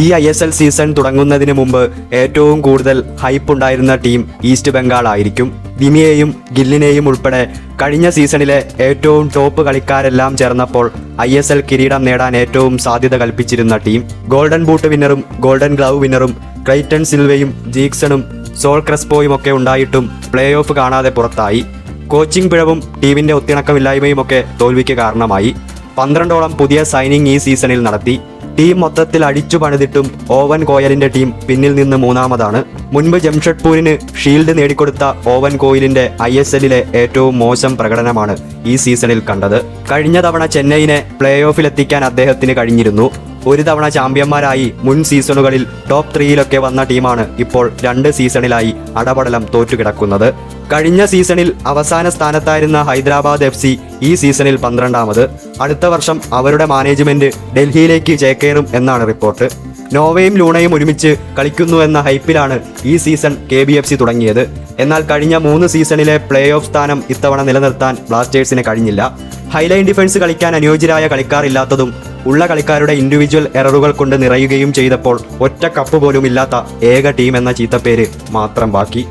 ഈ I S L season തുടങ്ങുന്നതിന് മുമ്പ് ഏറ്റവും കൂടുതൽ ഹൈപ്പ് ഉണ്ടായിരുന്ന ടീം ഈസ്റ്റ് ബംഗാൾ ആയിരിക്കും. ദിമിയെയും ഗില്ലിനെയും ഉൾപ്പെടെ കഴിഞ്ഞ സീസണിലെ ഏറ്റവും ടോപ്പ് കളിക്കാരെല്ലാം ചേർന്നപ്പോൾ ഐ എസ് എൽ കിരീടം നേടാൻ ഏറ്റവും സാധ്യത കൽപ്പിച്ചിരുന്ന ടീം ഗോൾഡൻ ബൂട്ട് വിന്നറും ഗോൾഡൻ ഗ്ലൗ വിന്നറും ക്രൈറ്റൺ സിൽവയും ജീക്സണും സോൾ ക്രെസ്പോയും ഒക്കെ ഉണ്ടായിട്ടും പ്ലേ ഓഫ് കാണാതെ പുറത്തായി. കോച്ചിംഗ് പിഴവും ടീമിന്റെ ഒത്തിണക്കമില്ലായ്മയും ഒക്കെ തോൽവിക്ക് കാരണമായി. പന്ത്രണ്ടോളം പുതിയ സൈനിങ് ഈ സീസണിൽ നടത്തി. ടീം മൊത്തത്തിൽ അടിച്ചു പണിതിട്ടും ഓവൻ കോയലിന്റെ ടീം പിന്നിൽ നിന്ന് മൂന്നാമതാണ്. മുൻപ് ജംഷഡ്പൂരിന് ഷീൽഡ് നേടിക്കൊടുത്ത ഓവൻ കോയിലിന്റെ ഐ എസ് എല്ലിലെ ഏറ്റവും മോശം പ്രകടനമാണ് ഈ സീസണിൽ കണ്ടത്. കഴിഞ്ഞ തവണ ചെന്നൈയിനെ പ്ലേ ഓഫിലെത്തിക്കാൻ അദ്ദേഹത്തിന് കഴിഞ്ഞിരുന്നു. ഒരു തവണ ചാമ്പ്യന്മാരായി മുൻ സീസണുകളിൽ ടോപ്പ് ത്രീയിലൊക്കെ വന്ന ടീമാണ് ഇപ്പോൾ രണ്ട് സീസണിലായി അടപടലം തോറ്റുകിടക്കുന്നത്. കഴിഞ്ഞ സീസണിൽ അവസാന സ്ഥാനത്തായിരുന്ന ഹൈദരാബാദ് എഫ് സി ഈ സീസണിൽ പന്ത്രണ്ടാമത്. അടുത്ത വർഷം അവരുടെ മാനേജ്മെന്റ് ഡൽഹിയിലേക്ക് ചേക്കേറും എന്നാണ് റിപ്പോർട്ട്. നോവയും ലൂണയും ഒരുമിച്ച് കളിക്കുന്നു എന്ന ഹൈപ്പിലാണ് ഈ season K B F C തുടങ്ങിയത്. എന്നാൽ കഴിഞ്ഞ മൂന്ന് സീസണിലെ പ്ലേ ഓഫ് സ്ഥാനം ഇത്തവണ നിലനിർത്താൻ ബ്ലാസ്റ്റേഴ്സിന് കഴിഞ്ഞില്ല. ഹൈലൈൻ ഡിഫൻസ് കളിക്കാൻ അനുയോജ്യരായ കളിക്കാർ ഇല്ലാത്തതും ഉള്ള കളിക്കാരുടെ ഇൻഡിവിജ്വൽ എററുകൾ കൊണ്ട് നിറയുകയും ചെയ്തപ്പോൾ ഒറ്റ കപ്പ് പോലും ഇല്ലാത്ത ഏക ടീം എന്ന ചീത്തപ്പേര് മാത്രം ബാക്കി.